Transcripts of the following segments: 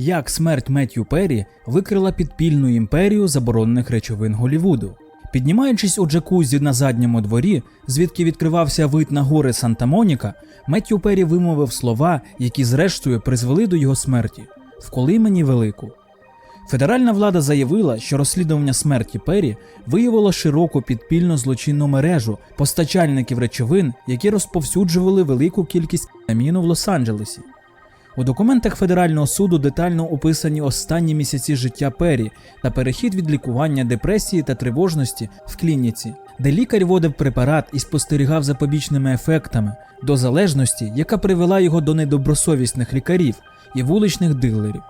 Як смерть Меттью Перрі викрила підпільну імперію заборонених речовин Голівуду. Піднімаючись у джакузі на задньому дворі, звідки відкривався вид на гори Санта-Моніка, Меттью Перрі вимовив слова, які зрештою призвели до його смерті Вколи мені велику. Федеральна влада заявила, що розслідування смерті Перрі виявило широку підпільну злочинну мережу постачальників речовин, які розповсюджували велику кількість аміну в Лос-Анджелесі. У документах федерального суду детально описані останні місяці життя Перрі та перехід від лікування депресії та тривожності в клініці, де лікар вводив препарат і спостерігав за побічними ефектами до залежності, яка привела його до недобросовісних лікарів і вуличних дилерів.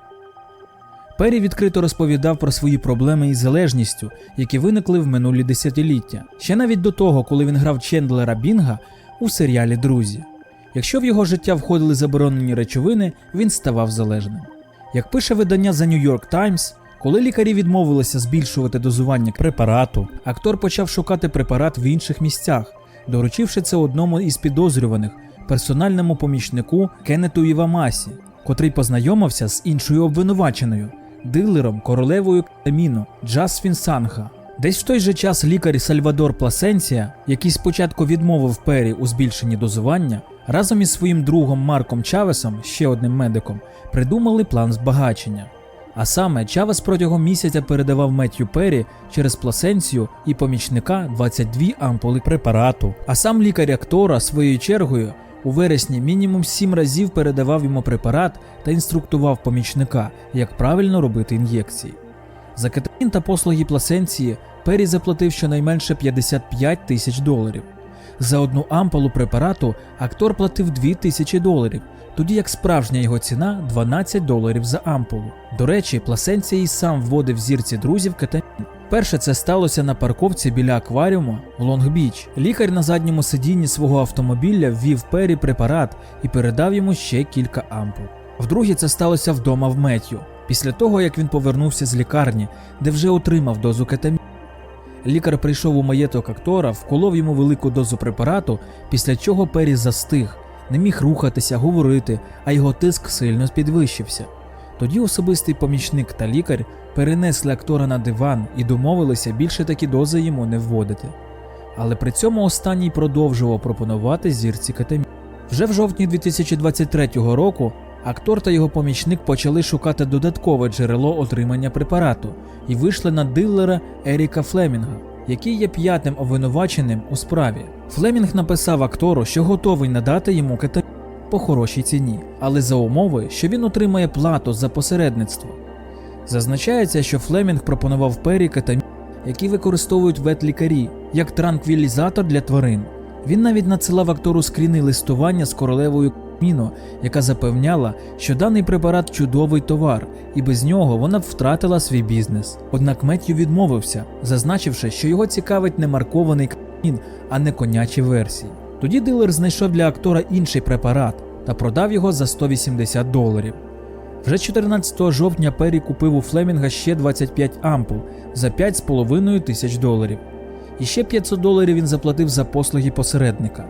Перрі відкрито розповідав про свої проблеми із залежністю, які виникли в минулі десятиліття, ще навіть до того, коли він грав Чендлера Бінга у серіалі Друзі. Якщо в його життя входили заборонені речовини, він ставав залежним. Як пише видання The New York Times, коли лікарі відмовилися збільшувати дозування препарату, актор почав шукати препарат в інших місцях, доручивши це одному із підозрюваних, персональному помічнику Кеннету Івамасі, котрий познайомився з іншою обвинуваченою, дилером королевою Каміно Джасфін Санха. Десь в той же час лікар Сальвадор Пласенсія, який спочатку відмовив Пері у збільшенні дозування, разом із своїм другом Марком Чавесом, ще одним медиком, придумали план збагачення. А саме Чавес протягом місяця передавав Меттю Пері через Пласенсію і помічника 22 ампули препарату. А сам лікар актора своєю чергою у вересні мінімум 7 разів передавав йому препарат та інструктував помічника, як правильно робити ін'єкції. За кетамін та послуги Пласенції Пері заплатив щонайменше 55 тисяч доларів. За одну ампулу препарату актор платив 2 тисячі доларів, тоді як справжня його ціна 12 доларів за ампулу. До речі, Пласенція і сам вводив зірці друзів кетамін. Перше це сталося на парковці біля акваріуму в Лонг-Біч. Лікар на задньому сидінні свого автомобіля ввів Пері препарат і передав йому ще кілька ампул. Вдруге це сталося вдома в Меттю, після того як він повернувся з лікарні, де вже отримав дозу кетаміну. Лікар прийшов у маєток актора, вколов йому велику дозу препарату, після чого Пері застиг, не міг рухатися, говорити, а його тиск сильно підвищився. Тоді особистий помічник та лікар перенесли актора на диван і домовилися більше такі дози йому не вводити. Але при цьому останній продовжував пропонувати зірці кетамін. Вже в жовтні 2023 року актор та його помічник почали шукати додаткове джерело отримання препарату і вийшли на дилера Еріка Флемінга, який є п'ятим обвинуваченим у справі. Флемінг написав актору, що готовий надати йому кетамін по хорошій ціні, але за умови, що він отримає плату за посередництво. Зазначається, що Флемінг пропонував Пері кетамін, який використовують ветлікарі, як транквілізатор для тварин. Він навіть надсилав актору скріни листування з королевою Міно, яка запевняла, що даний препарат чудовий товар, і без нього вона б втратила свій бізнес. Однак Меттю відмовився, зазначивши, що його цікавить не маркований камін, а не конячі версії. Тоді дилер знайшов для актора інший препарат та продав його за 180 доларів. Вже 14 жовтня Пері купив у Флемінга ще 25 ампул за 5,5 тисяч доларів. І ще 500 доларів він заплатив за послуги посередника.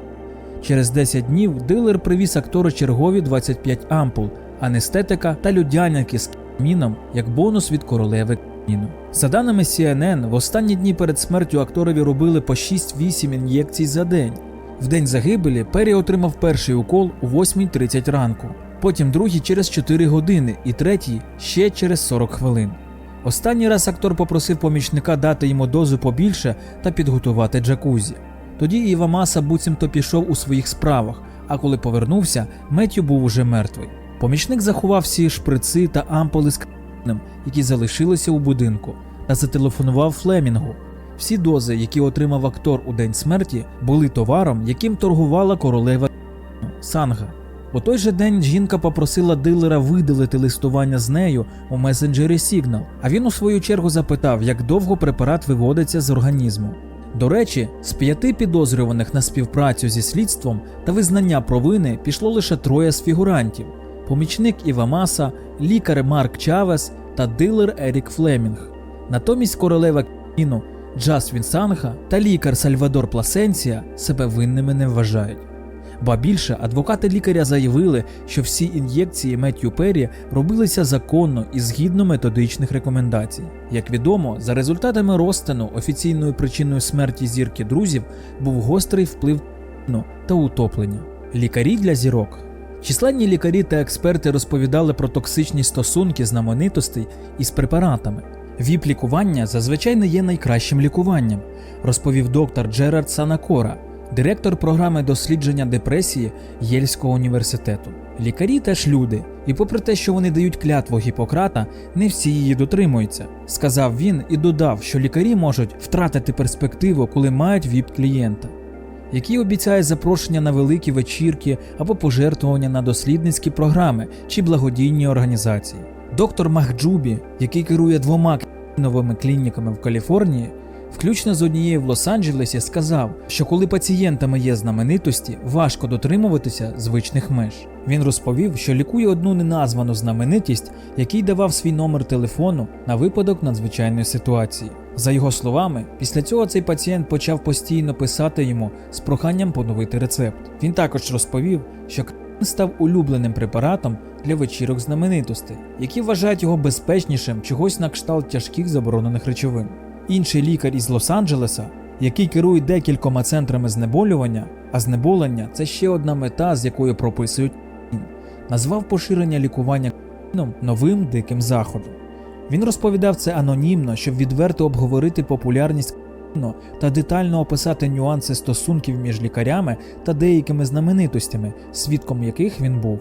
Через 10 днів дилер привіз актору чергові 25 ампул, анестетика та людяники з каміном як бонус від королеви каміну. За даними CNN, в останні дні перед смертю акторові робили по 6-8 ін'єкцій за день. В день загибелі Пері отримав перший укол у 8.30 ранку, потім другий через 4 години і третій ще через 40 хвилин. Останній раз актор попросив помічника дати йому дозу побільше та підготувати джакузі. Тоді Івамаса буцімто пішов у своїх справах, а коли повернувся, Меттю був уже мертвий. Помічник заховав всі шприци та ампули з камінем, які залишилися у будинку, та зателефонував Флемінгу. Всі дози, які отримав актор у день смерті, були товаром, яким торгувала королева Санга. У той же день жінка попросила дилера видалити листування з нею у месенджері Signal, а він у свою чергу запитав, як довго препарат виводиться з організму. До речі, з п'яти підозрюваних на співпрацю зі слідством та визнання провини пішло лише троє з фігурантів: помічник Іва Маса, лікар Марк Чавес та дилер Ерік Флемінг. Натомість королева Кіно Джасвін Санха та лікар Сальвадор Пласенція себе винними не вважають. Ба більше адвокати лікаря заявили, що всі ін'єкції Меттью Перрі робилися законно і згідно методичних рекомендацій. Як відомо, за результатами розтину офіційною причиною смерті зірки друзів був гострий вплив та утоплення. Лікарі для зірок. Численні лікарі та експерти розповідали про токсичні стосунки знаменитостей із препаратами. ВІП-лікування зазвичай не є найкращим лікуванням, розповів доктор Джерард Санакора, директор програми дослідження депресії Єльського університету. Лікарі теж люди, і попри те, що вони дають клятву Гіппократа, не всі її дотримуються, сказав він і додав, що лікарі можуть втратити перспективу, коли мають ВІП-клієнта який обіцяє запрошення на великі вечірки або пожертвування на дослідницькі програми чи благодійні організації. Доктор Махджубі, який керує двома новими клініками в Каліфорнії, включно з однією в Лос-Анджелесі, сказав, що коли пацієнтами є знаменитості, важко дотримуватися звичних меж. Він розповів, що лікує одну неназвану знаменитість, який давав свій номер телефону на випадок надзвичайної ситуації. За його словами, після цього цей пацієнт почав постійно писати йому з проханням поновити рецепт. Він також розповів, що став улюбленим препаратом для вечірок знаменитостей, які вважають його безпечнішим чогось на кшталт тяжких заборонених речовин. Інший лікар із Лос-Анджелеса, який керує декількома центрами знеболювання, а знеболення це ще одна мета, з якою прописують назвав поширення лікування новим диким заходом. Він розповідав це анонімно, щоб відверто обговорити популярність та детально описати нюанси стосунків між лікарями та деякими знаменитостями, свідком яких він був.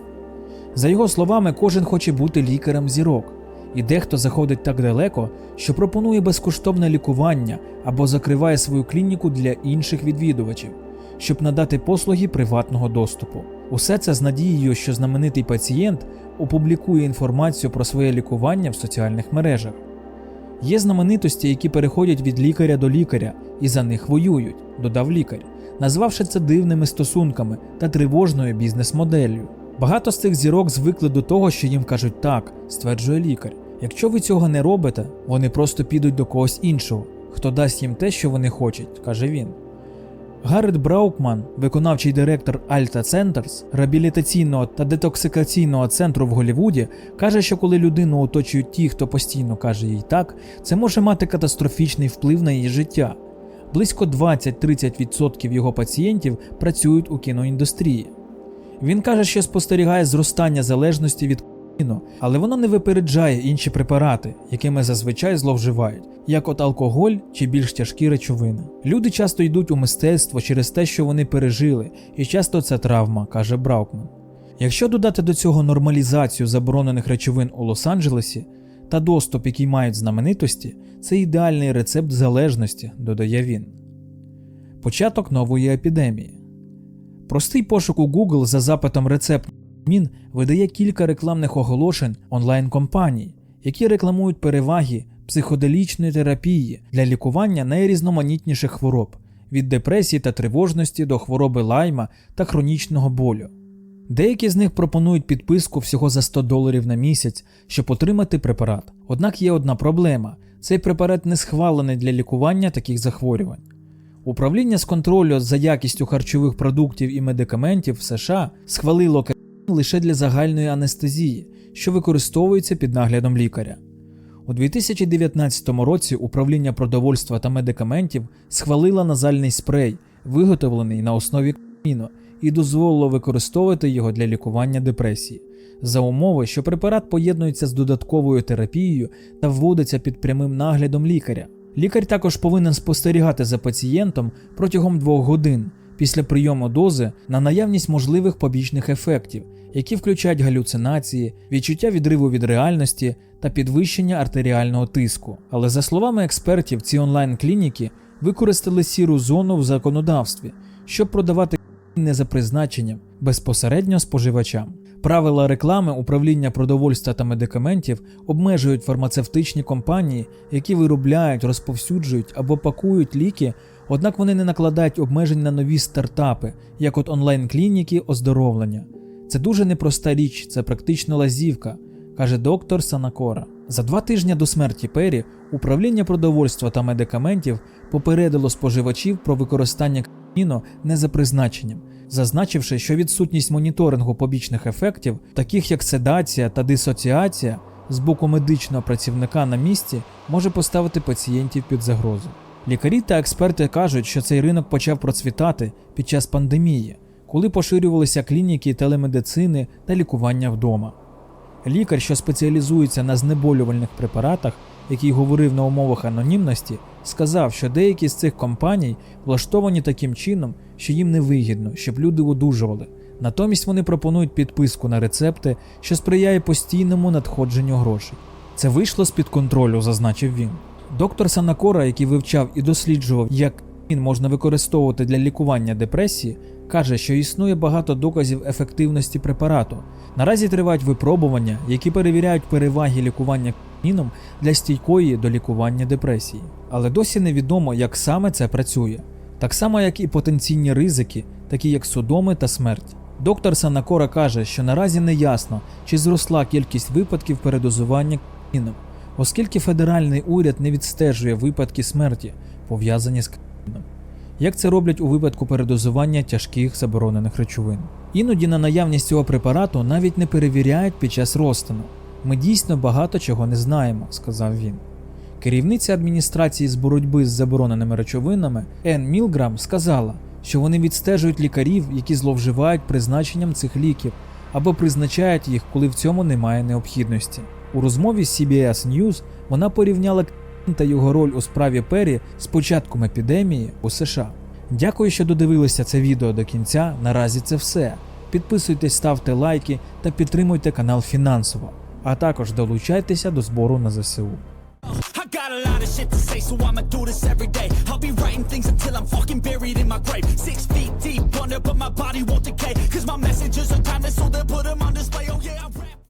За його словами, кожен хоче бути лікарем зірок, і дехто заходить так далеко, що пропонує безкоштовне лікування або закриває свою клініку для інших відвідувачів, щоб надати послуги приватного доступу. Усе це з надією, що знаменитий пацієнт опублікує інформацію про своє лікування в соціальних мережах. Є знаменитості, які переходять від лікаря до лікаря і за них воюють, додав лікар, назвавши це дивними стосунками та тривожною бізнес-моделлю. Багато з цих зірок звикли до того, що їм кажуть так, стверджує лікар. Якщо ви цього не робите, вони просто підуть до когось іншого, хто дасть їм те, що вони хочуть, каже він. Гаррет Браукман, виконавчий директор Alta Centers, реабілітаційного та детоксикаційного центру в Голлівуді, каже, що коли людину оточують ті, хто постійно каже їй так, це може мати катастрофічний вплив на її життя. Близько 20-30% його пацієнтів працюють у кіноіндустрії. Він каже, що спостерігає зростання залежності від кіно, але воно не випереджає інші препарати, якими зазвичай зловживають, як от алкоголь чи більш тяжкі речовини. Люди часто йдуть у мистецтво через те, що вони пережили, і часто це травма, каже Браукман. Якщо додати до цього нормалізацію заборонених речовин у Лос-Анджелесі та доступ, який мають знаменитості, це ідеальний рецепт залежності, додає він. Початок нової епідемії. Простий пошук у Google за запитом рецепт Мін видає кілька рекламних оголошень онлайн-компаній, які рекламують переваги психоделічної терапії для лікування найрізноманітніших хвороб від депресії та тривожності до хвороби лайма та хронічного болю. Деякі з них пропонують підписку всього за 100 доларів на місяць, щоб отримати препарат. Однак є одна проблема: цей препарат не схвалений для лікування таких захворювань. Управління з контролю за якістю харчових продуктів і медикаментів в США схвалило кокаїн лише для загальної анестезії, що використовується під наглядом лікаря. У 2019 році управління продовольства та медикаментів схвалило назальний спрей, виготовлений на основі кокаїну, і дозволило використовувати його для лікування депресії, за умови, що препарат поєднується з додатковою терапією та вводиться під прямим наглядом лікаря. Лікар також повинен спостерігати за пацієнтом протягом двох годин після прийому дози на наявність можливих побічних ефектів, які включають галюцинації, відчуття відриву від реальності та підвищення артеріального тиску. Але за словами експертів, ці онлайн-клініки використали сіру зону в законодавстві, щоб продавати не за призначенням безпосередньо споживачам. Правила реклами управління продовольства та медикаментів обмежують фармацевтичні компанії, які виробляють, розповсюджують або пакують ліки, однак вони не накладають обмежень на нові стартапи, як от онлайн-клініки оздоровлення. Це дуже непроста річ, це практично лазівка, каже доктор Санакора. За два тижні до смерті Пері управління продовольства та медикаментів попередило споживачів про використання кокаїну не за призначенням, зазначивши, що відсутність моніторингу побічних ефектів, таких як седація та дисоціація, з боку медичного працівника на місці може поставити пацієнтів під загрозу. Лікарі та експерти кажуть, що цей ринок почав процвітати під час пандемії, коли поширювалися клініки телемедицини та лікування вдома. Лікар, що спеціалізується на знеболювальних препаратах, який говорив на умовах анонімності, сказав, що деякі з цих компаній влаштовані таким чином, що їм не вигідно, щоб люди одужували. Натомість вони пропонують підписку на рецепти, що сприяє постійному надходженню грошей. Це вийшло з-під контролю, зазначив він. Доктор Санакора, який вивчав і досліджував, як він можна використовувати для лікування депресії, каже, що існує багато доказів ефективності препарату. Наразі тривають випробування, які перевіряють переваги лікування кіном для стійкої до лікування депресії. Але досі невідомо, як саме це працює, так само як і потенційні ризики, такі як судоми та смерть. Доктор Санакора каже, що наразі не ясно, чи зросла кількість випадків передозування кіном, оскільки федеральний уряд не відстежує випадки смерті, пов'язані з кокаїном. Як це роблять у випадку передозування тяжких заборонених речовин. Іноді на наявність цього препарату навіть не перевіряють під час розтину. Ми дійсно багато чого не знаємо, сказав він. Керівниця адміністрації з боротьби з забороненими речовинами Ен Мілграм сказала, що вони відстежують лікарів, які зловживають призначенням цих ліків або призначають їх, коли в цьому немає необхідності. У розмові з CBS News вона порівняла Та його роль у справі Пері з початком епідемії у США. Дякую, що додивилися це відео до кінця. Наразі це все. Підписуйтесь, ставте лайки та підтримуйте канал фінансово, а також долучайтеся до збору на ЗСУ. Oh